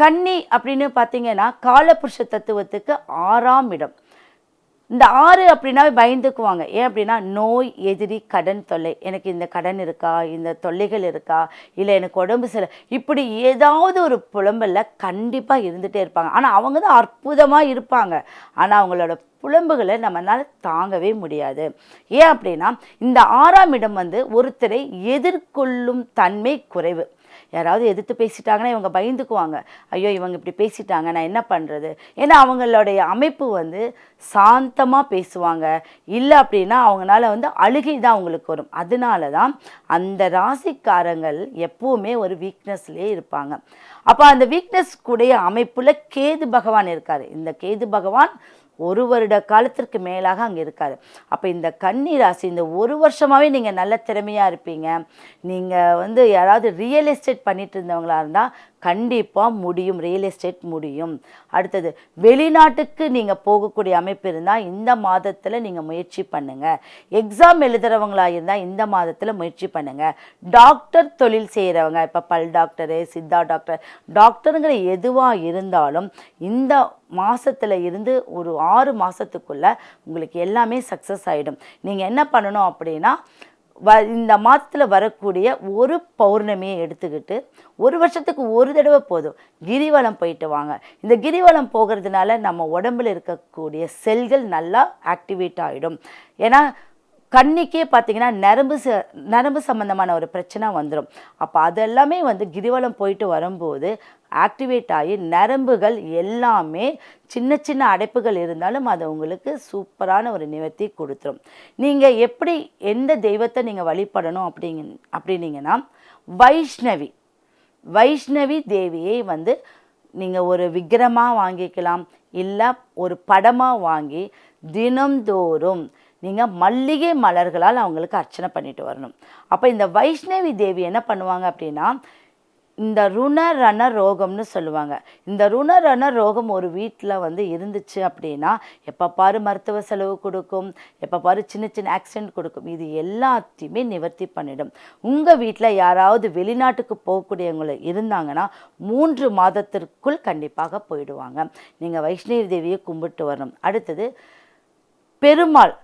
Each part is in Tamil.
கன்னி அப்படின்னு பார்த்தீங்கன்னா காலபுருஷ தத்துவத்துக்கு ஆறாம் இடம். இந்த ஆறு அப்படின்னாவே பயந்துக்குவாங்க. ஏன் அப்படின்னா நோய் எதிரி கடன் தொல்லை. எனக்கு இந்த கடன் இருக்கா? இந்த தொல்லைகள் இருக்கா? இல்லை எனக்கு உடம்பு சில இப்படி ஏதாவது ஒரு புலம்பலில் கண்டிப்பாக இருந்துகிட்டே இருப்பாங்க. ஆனால் அவங்க தான் அற்புதமாக இருப்பாங்க. ஆனால் அவங்களோட புலம்புகளை நம்மளால் தாங்கவே முடியாது. ஏன் அப்படின்னா இந்த ஆறாம் இடம் வந்து ஒருத்தரை எதிர்கொள்ளும் தன்மை குறைவு. யாராவது எதிர்த்து பேசிட்டாங்கன்னா இவங்க பயந்துக்குவாங்க. ஐயோ இவங்க இப்படி பேசிட்டாங்க நான் என்ன பண்ணுறது ஏன்னா அவங்களுடைய அமைப்பு வந்து சாந்தமாக பேசுவாங்க. இல்லை அப்படின்னா அவங்களால வந்து அழுகை தான் அவங்களுக்கு வரும். அதனால தான் அந்த ராசிக்காரங்கள் எப்போவுமே ஒரு வீக்னஸ்லேயே இருப்பாங்க. அப்போ அந்த வீக்னஸ் கூடிய அமைப்பில் கேது பகவான் இருக்கார். இந்த கேது பகவான் ஒரு வருட காலத்திற்கு மேலாக அங்கே இருக்கார். அப்போ இந்த கன்னி ராசி இந்த ஒரு வருஷமாகவே நீங்கள் நல்ல திறமையாக இருப்பீங்க. நீங்கள் வந்து யாராவது ரியல் எஸ்டேட் பண்ணிட்டு இருந்தவங்களா இருந்தால் கண்டிப்பாக முடியும். ரியல் எஸ்டேட் முடியும். அடுத்தது வெளிநாட்டுக்கு நீங்கள் போகக்கூடிய அமைப்பு இருந்தால் இந்த மாதத்தில் நீங்கள் முயற்சி பண்ணுங்கள் எக்ஸாம் எழுதுகிறவங்களாக இருந்தால் இந்த மாதத்தில் முயற்சி பண்ணுங்கள் டாக்டர் தொழில் செய்கிறவங்க இப்போ பல் டாக்டரு சித்தா டாக்டர் டாக்டருங்கிற எதுவாக இருந்தாலும் இந்த மாதத்தில் இருந்து ஒரு ஆறு மாதத்துக்குள்ளே உங்களுக்கு எல்லாமே சக்ஸஸ் ஆகிடும் நீங்கள் என்ன பண்ணணும் அப்படின்னா வ இந்த மாதத்தில் வரக்கூடிய ஒரு பௌர்ணமியை எடுத்துக்கிட்டு ஒரு வருஷத்துக்கு ஒரு தடவை போதும். கிரிவலம் போயிட்டு வாங்க. இந்த கிரிவலம் போகிறதுனால நம்ம உடம்புல இருக்கக்கூடிய செல்கள் நல்லா ஆக்டிவேட் ஆகிடும் ஏன்னா கண்ணிக்கே பார்த்தீங்கன்னா நரம்பு ச நரம்பு சம்மந்தமான ஒரு பிரச்சனை வந்துடும் அப்போ அதெல்லாமே வந்து கிரிவலம் போயிட்டு வரும்போது ஆக்டிவேட் ஆகி நரம்புகள் எல்லாமே சின்ன சின்ன அடைப்புகள் இருந்தாலும் அது உங்களுக்கு சூப்பரான ஒரு நிவர்த்தி கொடுத்துரும். நீங்கள் எப்படி எந்த தெய்வத்தை நீங்கள் வழிபடணும் அப்படிங்க அப்படின்னீங்கன்னா வைஷ்ணவி வைஷ்ணவி தேவியை வந்து நீங்கள் ஒரு விக்கிரமாக வாங்கிக்கலாம் இல்லை ஒரு படமாக வாங்கி தினம்தோறும் நீங்கள் மல்லிகை மலர்களால் அவங்களுக்கு அர்ச்சனை பண்ணிட்டு வரணும். அப்போ இந்த வைஷ்ணவி தேவி என்ன பண்ணுவாங்க அப்படின்னா இந்த ருணரண ரோகம்னு சொல்லுவாங்க. இந்த ருணரண ரோகம் ஒரு வீட்டில் வந்து இருந்துச்சு அப்படின்னா எப்போ பாரு மருத்துவ செலவு கொடுக்கும் எப்போ பாரு சின்ன சின்ன ஆக்சிடென்ட் கொடுக்கும் இது எல்லாத்தையுமே நிவர்த்தி பண்ணிடும். உங்கள் வீட்டில் யாராவது வெளிநாட்டுக்கு போகக்கூடியவங்க இருந்தாங்கன்னா மூன்று மாதத்திற்குள் கண்டிப்பாக போயிடுவாங்க. நீங்கள் வைஷ்ணவி தேவியை கும்பிட்டு வரணும். அடுத்தது பெருமாள்.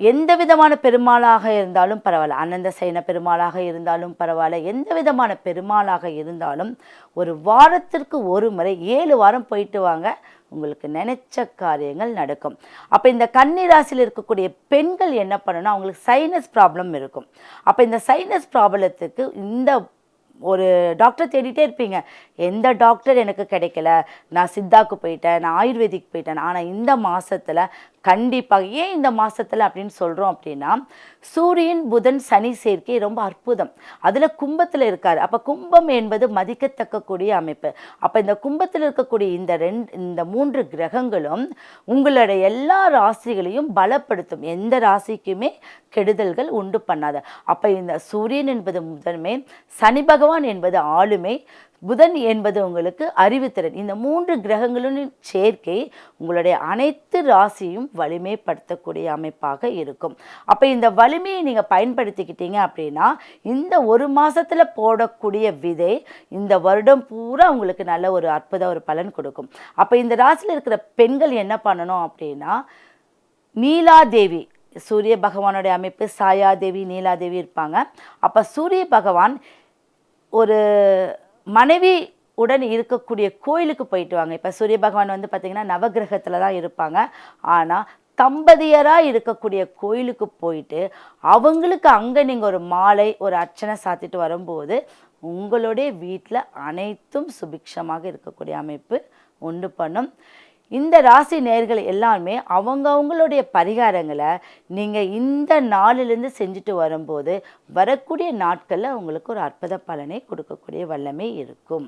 எந்த விதமான பெருமாளாக இருந்தாலும் பரவாயில்ல. அனந்த சைன பெருமாளாக இருந்தாலும் பரவாயில்ல. எந்த விதமான பெருமாளாக இருந்தாலும் ஒரு வாரத்திற்கு ஒரு முறை ஏழு வாரம் போயிட்டு வாங்க. உங்களுக்கு நினைச்ச காரியங்கள் நடக்கும். அப்போ இந்த கன்னிராசியில் இருக்கக்கூடிய பெண்கள் என்ன பண்ணணும்? அவங்களுக்கு சைனஸ் ப்ராப்ளம் இருக்கும். அப்போ இந்த சைனஸ் ப்ராப்ளத்துக்கு இந்த ஒரு டாக்டர் தேடிட்டே இருப்பீங்க. எந்த டாக்டர் எனக்கு கிடைக்கல? நான் சித்தாக்கு போயிட்டேன் நான் ஆயுர்வேதிக் போயிட்டேன். ஆனால் இந்த மாசத்துல கண்டிப்பாக ஏன் இந்த மாசத்துல அப்படின்னு சொல்கிறோம் அப்படின்னா சூரியன் புதன் சனி சேர்க்கை ரொம்ப அற்புதம். அதில் கும்பத்தில் இருக்கார். அப்போ கும்பம் என்பது மதிக்கத்தக்கக்கூடிய அமைப்பு. அப்போ இந்த கும்பத்தில் இருக்கக்கூடிய இந்த ரெண்டு இந்த மூன்று கிரகங்களும் உங்களுடைய எல்லா ராசிகளையும் பலப்படுத்தும். எந்த ராசிக்குமே கெடுதல்கள் உண்டு பண்ணாது. அப்போ இந்த சூரியன் என்பது முதன்மை சனி பகவான் பகவான் என்பது ஆளுமை புதன் என்பது உங்களுக்கு அறிவுத்திறன். இந்த மூன்று கிரகங்களின் சேர்க்கை உங்களுடைய அனைத்து ராசியும் வலிமைப்படுத்தக்கூடிய அமைப்பாக இருக்கும். அப்போ இந்த வலிமையை நீங்கள் பயன்படுத்திக்கிட்டீங்க அப்படின்னா இந்த ஒரு மாதத்தில் போடக்கூடிய விதை இந்த வருடம் பூரா உங்களுக்கு நல்ல ஒரு அற்புத ஒரு பலன் கொடுக்கும். அப்போ இந்த ராசியில் இருக்கிற பெண்கள் என்ன பண்ணணும் அப்படின்னா நீலாதேவி சூரிய பகவானுடைய அமைப்பு சாயாதேவி நீலாதேவி இருப்பாங்க. அப்போ சூரிய பகவான் ஒரு மனைவி உடன் இருக்கக்கூடிய கோயிலுக்கு போயிட்டு வாங்க. இப்போ சூரிய பகவான் வந்து பார்த்திங்கன்னா நவகிரகத்தில் தான் இருப்பாங்க. ஆனால் தம்பதியராக இருக்கக்கூடிய கோயிலுக்கு போயிட்டு அவங்களுக்கு அங்கே நீங்கள் ஒரு மாலை ஒரு அர்ச்சனை சாத்திட்டு வரும்போது உங்களுடைய வீட்டில் அனைத்தும் சுபிக்ஷமாக இருக்கக்கூடிய அமைப்பு உண்டு பண்ணும். இந்த ராசி நேர்கள் எல்லாருமே அவங்கவுங்களுடைய பரிகாரங்களை நீங்கள் இந்த நாளிலிருந்து செஞ்சுட்டு வரும்போது வரக்கூடிய நாட்களில் உங்களுக்கு ஒரு அற்புத பலனை கொடுக்கக்கூடிய வல்லமை இருக்கும்.